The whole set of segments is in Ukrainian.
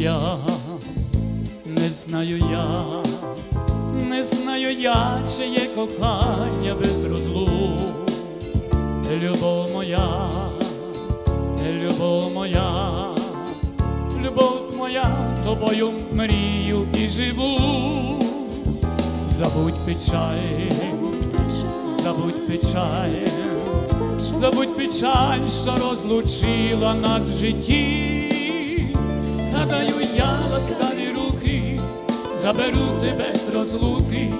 я, не знаю я, не знаю я, чи є кохання без розлук. Любов моя, любов моя, любов моя, тобою мрію і живу. Забудь печаль, забудь печаль, забудь печаль, що розлучила нас в житті. Задаю руки, заберу тебе з розлуки,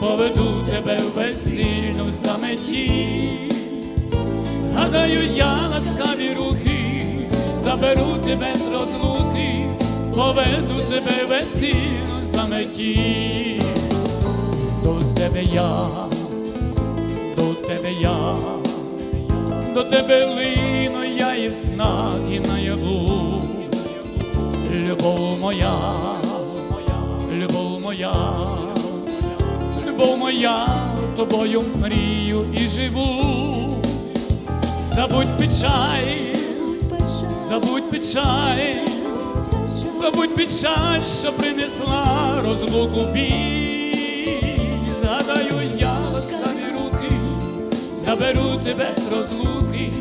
поведу тебе в весільну заметі. Згадаю я ласкаві руки, заберу тебе з розлуки, поведу тебе в весільну заметі. До тебе я, до тебе я, до тебе лину я і в снах, і наяву. Моя, любов моя, любов моя, тобою мрію і живу. Забудь печаль, забудь печаль, забудь печаль, що принесла розлуку біль. Згадаю я ласкаві руки, заберу тебе з розлуки,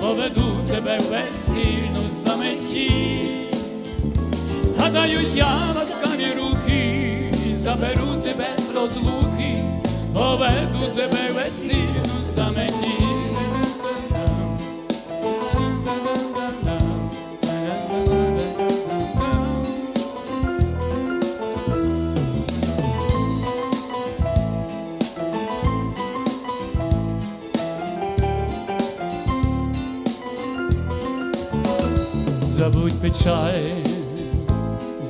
поведу тебе весільну заметі. Згадаю я ласкаві руки, заберу тебе з розлуки, поведу тебе в весільну заметі. Забудь печаль,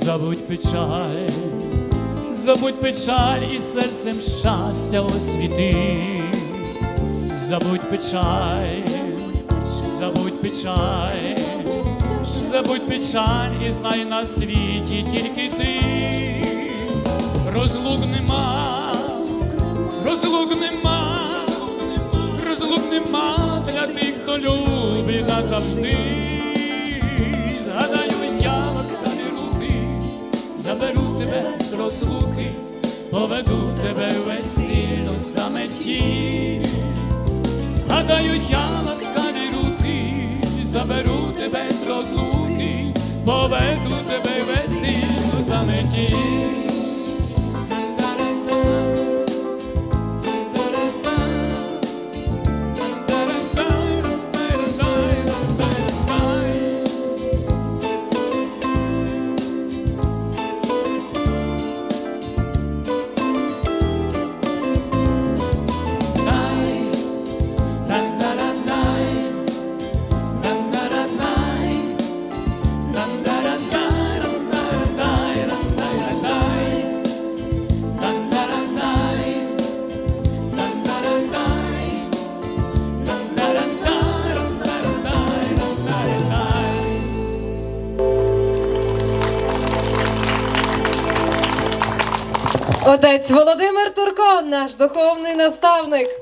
забудь печаль, забудь печаль і серцем щастя освіти. Забудь печаль, забудь печаль, забудь печаль і знай на світі тільки ти. Розлук нема, розлук нема, розлук нема для тих, хто любить назавжди. Розлуки, поведу тебе в за меті, Згадаю я ласкаві руки, заберу тебе з розлуки, поведу тебе весільно за заметі. Отець Володимир Турко, наш духовний наставник.